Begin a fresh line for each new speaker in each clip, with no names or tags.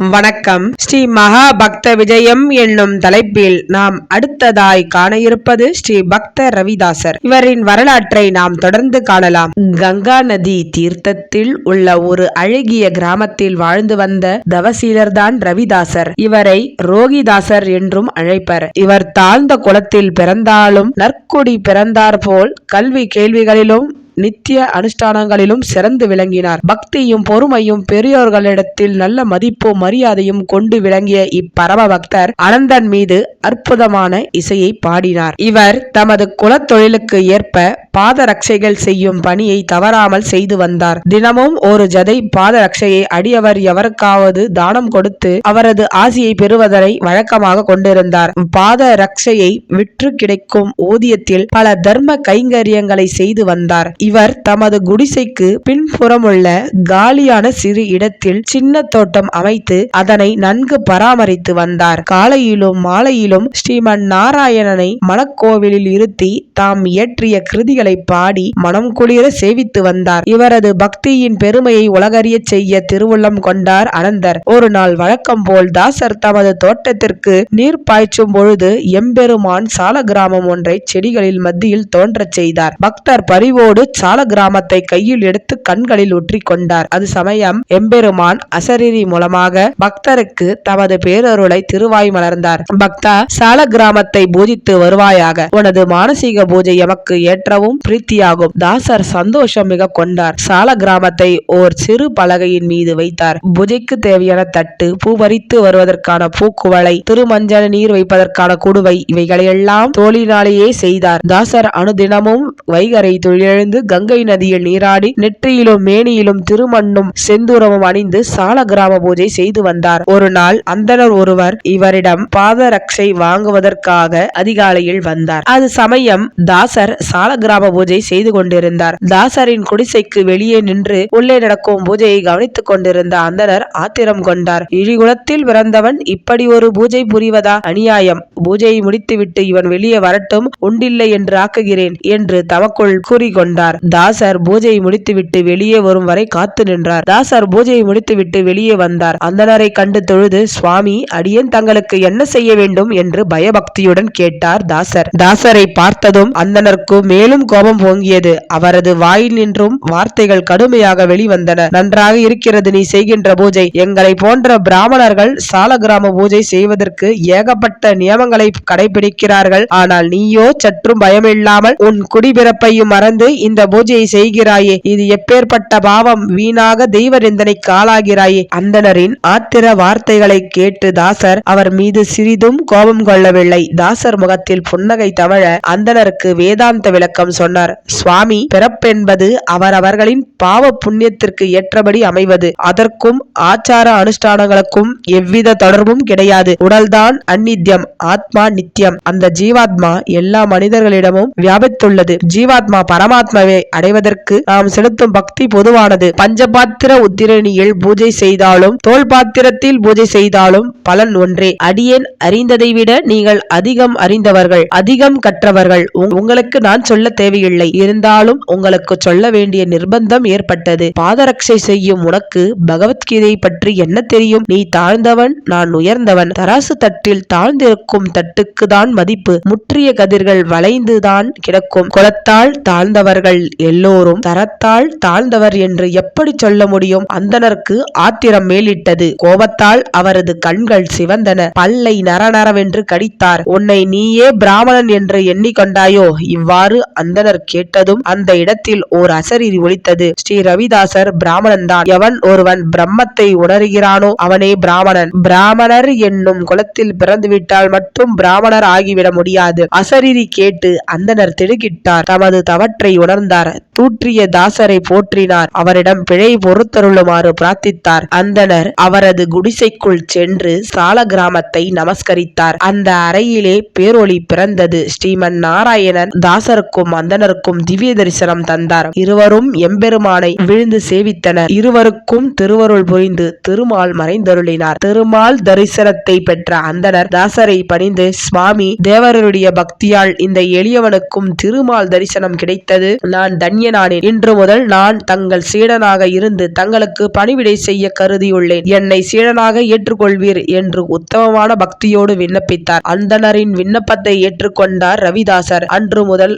வணக்கம். ஸ்ரீ மகா பக்த விஜயம் என்னும் தலைப்பில் நாம் அடுத்ததாய் காண இருப்பது ஸ்ரீ பக்த ரவிதாசர். இவரின் வரலாற்றை நாம் தொடர்ந்து காணலாம். கங்கா நதி தீர்த்தத்தில் உள்ள ஒரு அழகிய கிராமத்தில் வாழ்ந்து வந்த தவசீலர்தான் ரவிதாசர். இவரை ரோகிதாசர் என்றும் அழைப்பர். இவர் தாழ்ந்த குலத்தில் பிறந்தாலும் நற்குடி பிறந்தார் போல் கல்வி கேள்விகளிலும் நித்திய அனுஷ்டானங்களிலும் சிறந்து விளங்கினார். பக்தியும் பொறுமையும் பெரியோர்களிடத்தில் நல்ல மதிப்பு மரியாதையும் கொண்டு விளங்கிய இப்பரம பக்தர் அனந்தன் மீது அற்புதமான இசையை பாடினார். இவர் தமது குலத்தொழிலுக்கு ஏற்ப பாதரட்சைகள் செய்யும் பணியை தவறாமல் செய்து வந்தார். தினமும் ஒரு ஜதை பாதரட்சையை அடியவர் எவருக்காவது தானம் கொடுத்து அவரது ஆசியை பெறுவதனை வழக்கமாக கொண்டிருந்தார். பாத ரட்சையை விற்று கிடைக்கும் ஊதியத்தில் பல தர்ம கைங்கரியங்களை செய்து வந்தார். இவர் தமது குடிசைக்கு பின்புறமுள்ள காலியான சிறு இடத்தில் சின்ன தோட்டம் அமைத்து அதனை நன்கு பராமரித்து வந்தார். காலையிலும் மாலையிலும் ஸ்ரீமன் நாராயணனை மணக்கோவிலில் இருத்தி தாம் இயற்றிய கிருதிகளை பாடி மனம் குளிர சேவித்து வந்தார். இவரது பக்தியின் பெருமையை உலகறியச் செய்ய திருவுள்ளம் கொண்டார் அனந்தர். ஒரு நாள் வழக்கம் போல் தாசர் தமது தோட்டத்திற்கு நீர் பாய்ச்சும் பொழுது எம்பெருமான் சால கிராமம் ஒன்றை செடிகளில் மத்தியில் தோன்றச் செய்தார். பக்தர் பரிவோடு சால கிராமத்தை கையில் எடுத்து கண்களில் ஒற்றி கொண்டார். அது சமயம் எம்பெருமான் அசரீரி மூலமாக பக்தருக்கு தமது பேரருளை திருவாய் மலர்ந்தார். பக்தா சால கிராமத்தை பூஜித்து வருவாயாக. உனது மானசீக பூஜை எமக்கு ஏற்றவும் பிரீத்தியாகும். தாசர் சந்தோஷம் மிக கொண்டார். சால கிராமத்தை ஓர் சிறு பலகையின் மீது வைத்தார். பூஜைக்கு தேவையான தட்டு பூ பறித்து வருவதற்கான பூக்குவளை திருமஞ்சள் நீர் வைப்பதற்கான குடுவை இவைகளையெல்லாம் தோழினாலேயே செய்தார். தாசர் அனுதினமும் வைகரை தொழிலெழுந்து கங்கை நதியில் நீராடி நெற்றியிலும் மேனியிலும் திருமண்ணும் செந்தூரமும் அணிந்து சால கிராம பூஜை செய்து வந்தார். ஒரு நாள் அந்தனர் ஒருவர் இவரிடம் பாதரக்ஷை வாங்குவதற்காக அதிகாலையில் வந்தார். அது சமயம் தாசர் சால கிராம பூஜை செய்து கொண்டிருந்தார். தாசரின் குடிசைக்கு வெளியே நின்று உள்ளே நடக்கும் பூஜையை கவனித்துக் கொண்டிருந்த அந்தனர் ஆத்திரம் கொண்டார். இழிகுலத்தில் பிறந்தவன் இப்படி ஒரு பூஜை புரிவதா? அநியாயம். பூஜையை முடித்துவிட்டு இவன் வெளியே வரட்டும் உண்டில்லை என்று ஆக்குகிறேன் என்று தமக்குள் கூறிக்கொண்டார். தாசர் பூஜையை முடித்துவிட்டு வெளியே வரும் வரை காத்து நின்றார். தாசர் பூஜையை முடித்துவிட்டு வெளியே வந்தார். அந்தனரை கண்டு தொழுது சுவாமி அடியேன் தங்களுக்கு என்ன செய்ய வேண்டும்? என்று பயபக்தியுடன் கேட்டார் தாசர். தாசரை பார்த்ததும் அந்தனருக்கு மேலும் கோபம் பொங்கியது அவரது வாயில் நின்றும் வார்த்தைகள் கடுமையாக வெளிவந்தன. நன்றாக இருக்கிறது நீ செய்கின்ற பூஜை. எங்களை போன்ற பிராமணர்கள் சால கிராம பூஜை செய்வதற்கு ஏகப்பட்ட நியமங்களை கடைபிடிக்கிறார்கள். ஆனால் நீயோ சற்றும் பயமில்லாமல் உன் குடிபிறப்பையும் மறந்து இந்த பூஜையை செய்கிறாயே. இது எப்பேற்பட்ட பாவம். வீணாக தெய்வ நிந்தனைக்கு ஆளாகிறாயே. அந்தனரின் ஆத்திர வார்த்தைகளை கேட்டு தாசர் அவர் மீது சிறிதும் கோபம் கொள்ளவில்லை. தாசர் முகத்தில் புன்னகை தவழ அந்தனருக்கு வேதாந்த விளக்கம் சொன்னார். சுவாமி பிறப்பென்பது அவரவர்களின் பாவ புண்ணியத்திற்கு ஏற்றபடி அமைவது. அதற்கும் ஆச்சார அனுஷ்டானங்களுக்கும் எவ்வித தொடர்பும் கிடையாது. உடல்தான் அந்நித்யம் ஆத்மா நித்தியம் அந்த ஜீவாத்மா எல்லா மனிதர்களிடமும் வியாபித்துள்ளது. ஜீவாத்மா பரமாத்மாவை அடைவதற்கு நாம் செலுத்தும் பக்தி பொதுவானது. பஞ்சபாத்திர உத்திரணியில் பூஜை செய்தாலும் தோல் பாத்திரத்தில் பூஜை செய்தாலும் பலன் ஒன்றே. அடியேன் அறிந்ததை விட நீங்கள் அதிகம் அறிந்தவர்கள் அதிகம் கற்றவர்கள். உங்களுக்கு நான் சொல்ல தேவையில்லை. இருந்தாலும் உங்களுக்கு சொல்ல வேண்டிய நிர்பந்தம் ஏற்பட்டது. பாதரட்சை செய்யும் உனக்கு பகவத்கீதை பற்றி என்ன தெரியும்? நீ தாழ்ந்தவன் நான் உயர்ந்தவன். தராசு தட்டில் தாழ்ந்திருக்கும் தட்டுக்கு தான் மதிப்பு. முற்றிய கதிர்கள் வளைந்துதான் கிடக்கும். குலத்தால் தாழ்ந்தவர்கள் எல்லோரும் தரத்தால் தாழ்ந்தவர் என்று எப்படி சொல்ல முடியும்? அந்தனருக்கு ஆத்திரம் மேலிட்டது. கோபத்தால் அவரது கண்கள் சிவந்தன. பல்லை நரநரவென்று கடித்தார். உன்னை நீயே பிராமணன் என்று எண்ணிக்கொண்டாயோ? இவ்வாறு அந்த வந்தனர் கேட்டதும் அந்த இடத்தில் ஓர் அசரீரி ஒலித்தது. ஸ்ரீ ரவிதாசர் பிராமணன் தான் எவன் ஒருவன் பிரம்மத்தை உணர்கிறானோ அவனே பிராமணன். பிராமணர் என்னும் குலத்தில் பிறந்துவிட்டால் மட்டும் பிராமணர் ஆகிவிட முடியாது. அசரீரி கேட்டு அந்தனர் திடுக்கிட்டார். தமது தவற்றை உணர்ந்தார். தூற்றிய தாசரை போற்றினார். அவரிடம் பிழை பொறுத்தருளுமாறு பிரார்த்தித்தார். அந்தனர் அவரது குடிசைக்குள் சென்று சால கிராமத்தை நமஸ்கரித்தார். அந்த அறையிலே பேரொளி பிறந்தது. ஸ்ரீமன் நாராயணன் தாசருக்கும் அந்தணருக்கும் திவ்ய தரிசனம் தந்தார். இருவரும் எம்பெருமானை விழுந்து சேவித்தனர். இருவருக்கும் திருவருள் புரிந்து திருமால் மறைந்தருளினார். திருமால் தரிசனத்தை பெற்ற அந்தனர் தாசரை பணிந்து சுவாமி தேவருடைய பக்தியால் இந்த எளியவனுக்கும் திருமால் தரிசனம் கிடைத்தது. நான் தன்யனானேன். இன்று முதல் நான் தங்கள் சீடனாக இருந்து தங்களுக்கு பணிவிடை செய்ய கருதியுள்ளேன். என்னை சீடனாக ஏற்றுக்கொள்வீர் என்று உத்தமமான பக்தியோடு விண்ணப்பித்தார். அந்தணரின் விண்ணப்பத்தை ஏற்றுக்கொண்டார் ரவிதாசர். அன்று முதல்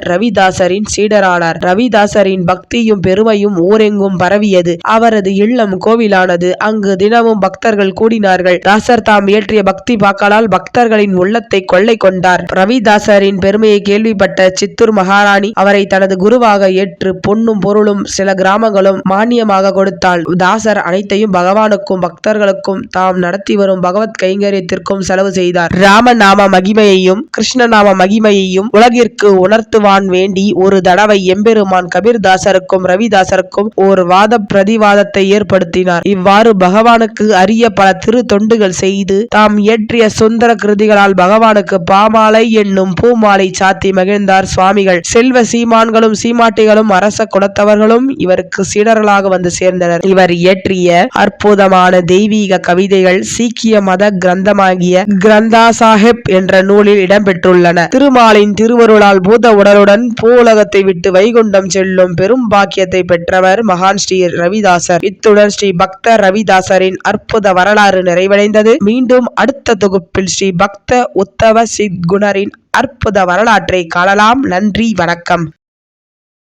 அந்தணர் ரவிதாசரின் சீடரானார். ரவிதாசரின் பக்தியும் பெருமையும் ஊரெங்கும் பரவியது. அவரது இல்லம் கோவிலானது. அங்கு தினமும் பக்தர்கள் கூடினார்கள். தாசர் தாம் இயற்றிய பக்தி பாக்களால் பக்தர்களின் உள்ளத்தை கொள்ளை கொண்டார். ரவிதாசரின் பெருமையை கேள்விப்பட்ட சித்தூர் மகாராணி அவரை தனது குருவாக ஏற்று பொன்னும் பொருளும் சில கிராமங்களும் மானியமாக கொடுத்தாள். தாசர் அனைத்தையும் பகவானுக்கும் பக்தர்களுக்கும் தாம் நடத்தி வரும் பகவத் கைங்கரியத்திற்கும் செலவு செய்தார். ராம நாம மகிமையையும் கிருஷ்ண நாம மகிமையையும் உலகிற்கு உணர்த்து வான் வேண்டி ஒரு தடவை எம்பெருமான் கபீர்தாசருக்கும் ரவிதாசருக்கும் ஒரு வாத பிரதிவாதத்தை ஏற்படுத்தினார். இவ்வாறு பகவானுக்கு அரிய பல திரு தொண்டுகள் செய்து தாம் இயற்றிய சுந்தர கிருதிகளால் பகவானுக்கு பாமாலை என்னும் பூமாலை சாத்தி மகிழ்ந்தார் சுவாமிகள். செல்வ சீமான்களும் சீமாட்டிகளும் அரச குலத்தவர்களும் இவருக்கு சீடர்களாக வந்து சேர்ந்தனர். இவர் இயற்றிய அற்புதமான தெய்வீக கவிதைகள் சீக்கிய மத கிரந்தமாகிய கிரந்தா சாஹிப் என்ற நூலில் இடம்பெற்றுள்ளன. திருமாலின் திருவருளால் பூத உடலுடன் பூவுலகத்தை விட்டு வைகுண்டம் செல்லும் பெரும் பாக்கியத்தை பெற்றவர் மகான் ஸ்ரீ ரவிதாசர். இத்துடன் ஸ்ரீ பக்த ரவிதாசரின் அற்புத வரலாறு நிறைவடைந்தது. மீண்டும் அடுத்த தொகுப்பில் ஸ்ரீ பக்த உத்தவ சித்குணரின் அற்புத வரலாற்றை காணலாம். நன்றி வணக்கம்.